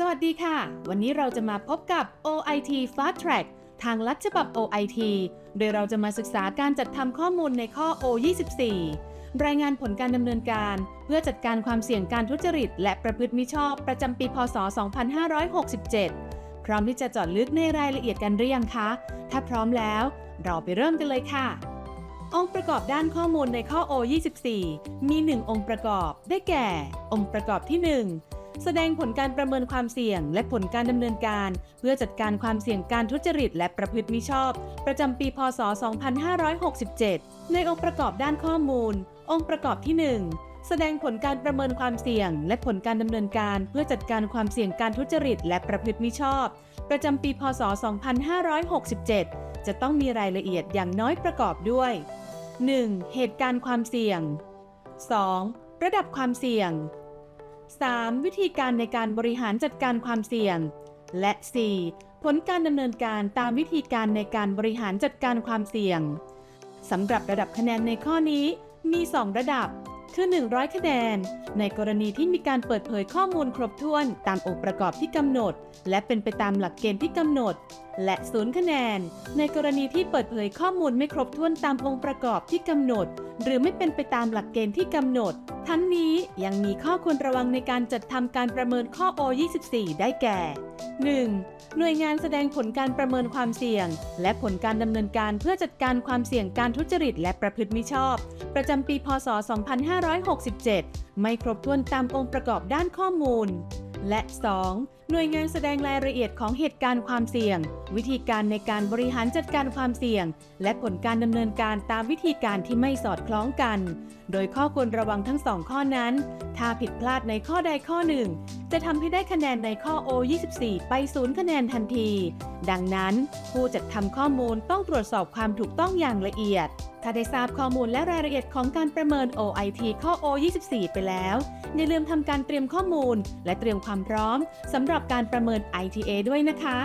สวัสดีค่ะ วันนี้เราจะมาพบกับ OIT Fast Track ทางลัดฉบับ OIT โดยเราจะมาศึกษาการจัดทำข้อมูลในข้อ O24 รายงานผลการดำเนินการ เพื่อจัดการความเสี่ยงการทุจริต และประพฤติมิชอบประจำปี พศ 2567 พร้อมที่จะจอดลึกในรายละเอียดกันหรือยังคะ ถ้าพร้อมแล้ว เราไปเริ่มกันเลยค่ะ องค์ประกอบด้านข้อมูลในข้อ O24 มี 1 องค์ประกอบ ได้แก่ องค์ประกอบที่ 1 แสดงผลการประเมินความเสี่ยง และผลการดำเนินการ เพื่อจัดการความเสี่ยงการทุจริต และประพฤติมิชอบ ประจำปี พศ 2567 ในองค์ประกอบด้านข้อมูล องค์ประกอบที่ 1แสดงผลการประเมินความเสี่ยง และผลการดำเนินการเพื่อจัดการความเสี่ยงการทุจริต และประพฤติมิชอบ ประจำปี พศ 2567 จะต้องมีรายละเอียดอย่างน้อยประกอบด้วย 1. เหตุการณ์ความเสี่ยง 2. ระดับความเสี่ยง 3. วิธีการในการบริหารจัดการความเสี่ยง และ 4. ผลการดำเนินการตามวิธีการในการบริหารจัดการความเสี่ยงสำหรับระดับคะแนนในข้อนี้มี 2 ระดับ คือ 100 คะแนน ในกรณีที่มีการเปิดเผยข้อมูลครบถ้วนตามองค์ประกอบที่กำหนด และเป็นไปตามหลักเกณฑ์ที่กำหนด และ 0 คะแนน ในกรณีที่เปิดเผยข้อมูลไม่ครบถ้วนตามองค์ประกอบที่กำหนด หรือไม่เป็นไปตามหลักเกณฑ์ที่กำหนด ทั้งนี้ยังมีข้อควรระวังในการจัดทำการประเมินข้อ O24 ได้แก่ 1. หน่วยงานแสดงผลการประเมินความเสี่ยง และผลการดำเนินการเพื่อจัดการความเสี่ยงการทุจริตและประพฤติมิชอบ ประจำปีพศ 2567 ไม่ครบถ้วนตามองค์ประกอบด้านข้อมูล และ 2. หน่วยงานแสดงรายละเอียดของเหตุการณ์ความเสี่ยง วิธีการในการบริหารจัดการความเสี่ยง และผลการดำเนินการตามวิธีการที่ไม่สอดคล้องกัน โดยข้อควรระวังทั้งสองข้อนั้น ถ้าผิดพลาดในข้อใดข้อหนึ่ง จะทำให้ได้คะแนนในข้อ O24 ไปศูนย์คะแนนทันที ดังนั้น ผู้จัดทำข้อมูลต้องตรวจสอบความถูกต้องอย่างละเอียด ถ้าได้ทราบข้อมูลและรายละเอียดของการประเมิน OIT ข้อ O24 ไปแล้ว อย่าลืมทำการเตรียมข้อมูล และเตรียมความพร้อมสำหรับการประเมิน ITA ด้วยนะคะ